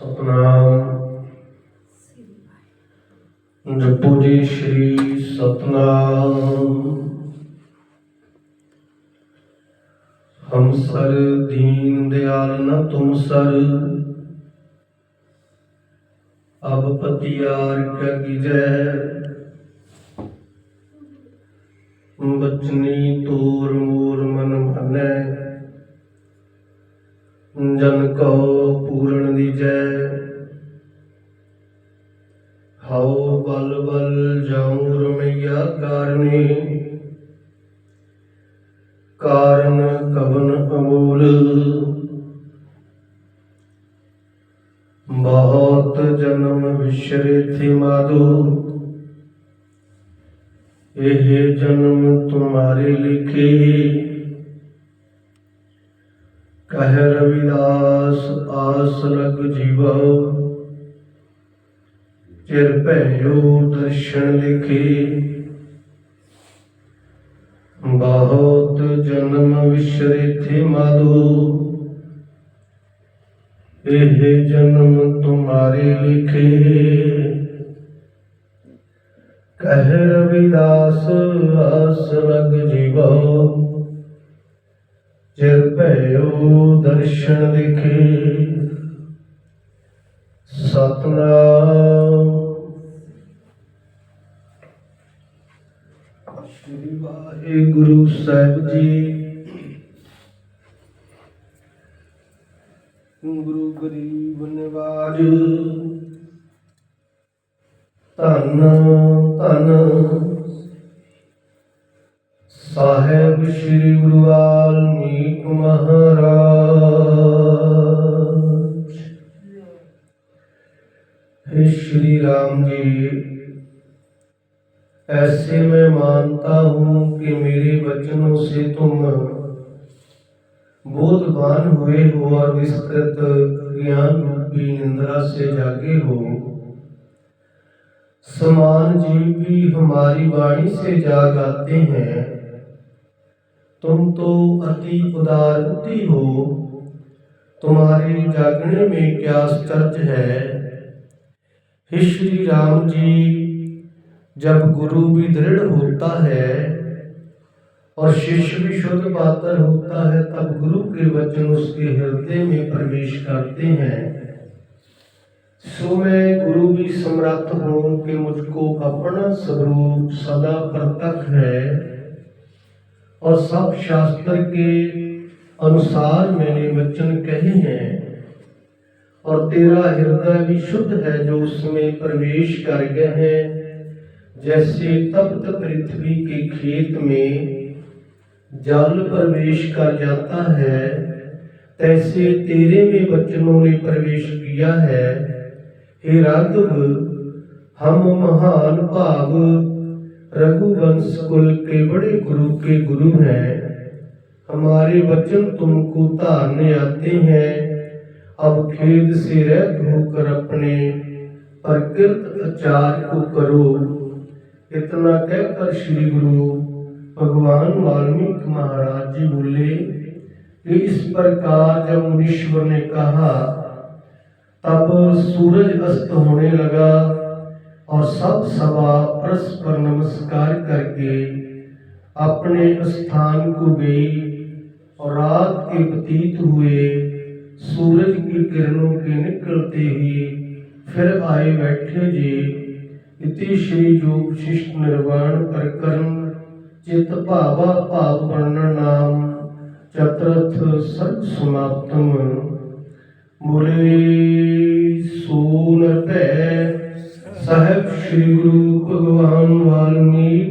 ਸਤਨਾਮ। ਜਪੋ ਜੀ ਸ਼੍ਰੀ ਸਤਨਾਮ। ਹਮ ਸਰ ਦੀਨ ਦਿਆਲ ਨ ਤੁਮ ਸਰ ਅਬ ਪਤਿਆਰ ਕਾ ਕੀਜੈ ਬਚਨੀ ਤੋਰ ਮੂਰ ਮਨ ਭਨੈ ਜਨ ਕੋ ਪੂਰਨ ਦੀਜੈ ਹਉ ਬਲ ਬਲ ਜਾਉ ਰਮਈਆ ਕਾਰਨੇ। ਕਾਰਨ ਕਵਨ ਅਮੂਲ। ਬਹੁਤ ਜਨਮ ਵਿਸ਼ਰੇ ਥਿ ਮਾਦੋ ਇਹ ਜਨਮ ਤੁਮਾਰੇ ਲਿਖੇ। ਕਹਿ ਰਵਿਦਾਸ ਆਸ ਲਗ ਜੀਵੋ। ਚਿਰ ਭੈਓ ਦਰਸ਼ਨ ਲਿਖੇ। ਬਹੁਤ ਜਨਮ ਵਿਸ਼ਰੇ ਥੇ ਮਾਧੋ ਇਹ ਜਨਮ ਤੁਮਾਰੇ ਲਿਖੇ। ਕਹਿ ਰਵਿਦਾਸ ਆਸ ਲਗ ਜੀਵੋ। ਚਿਰ ਭੈਓ ਦਰਸ਼ਨ ਲਿਖੇ ਸਤਨਾਮ। ਸ੍ਰੀ ਵਾਹਿਗੁਰੂ ਸਾਹਿਬ ਜੀ। ਗੁਰੂ ਗਰੀਬ ਨਿਵਾਜ। ਧੰਨ ਧੰਨ ਸਾਹਿਬ ਸ੍ਰੀ ਗੁਰੂ ਵਾਲਮੀਕ ਮਹਾਰਾਜ हे श्री राम जी ऐसे मैं मानता हूँ कि मेरे वचनों से तुम बोधवान हुए हो और विस्तृत ज्ञान रूपी निंद्रा से जागे हो समान जीव भी हमारी वाणी से जाग आते हैं तुम तो अति उदार बुद्धि हो। तुम्हारे जागने में क्या आश्चर्य है? हे श्री राम जी, जब गुरु भी दृढ़ होता है और शिष्य भी शुद्ध पात्र होता है, तब गुरु के वचन उसके हृदय में प्रवेश करते हैं। सो मैं गुरु भी समर्थ हूँ कि मुझको अपना स्वरूप सदा प्रत्यक्ष है। और सब शास्त्र के अनुसार मैंने वचन कहे हैं। और तेरा हृदय भी शुद्ध है जो उसमें प्रवेश कर गए हैं, जैसे तप्त पृथ्वी के खेत में जल प्रवेश कर जाता है, तैसे तेरे में वचनों ने प्रवेश किया है। हे राघव, हम महान भाव रघुवंश कुल के बड़े गुरु के गुरु हैं। हमारे वचन तुमको धारने आते हैं। अब खेद से रहित होकर अपने प्रकृत आचार को करो। इतना कहकर श्री गुरु भगवान वाल्मीकि महाराज जी बोले, इस प्रकार जब मुनीश्वर ने कहा, तब सूरज अस्त होने लगा। और सब सभा परस्पर नमस्कार करके अपने स्थान को गई और रात के प्रतीत हुए सूरज की किरणों के निकलते ही फिर आए बैठे जी। इति श्री योग शिष्ट निर्वाण प्रकरण चित भावा भाव वर्णन नाम चतुर्थ सर्ग समाप्तम। बोले सोन पै साहेब श्री गुरु भगवान वाल्मीकि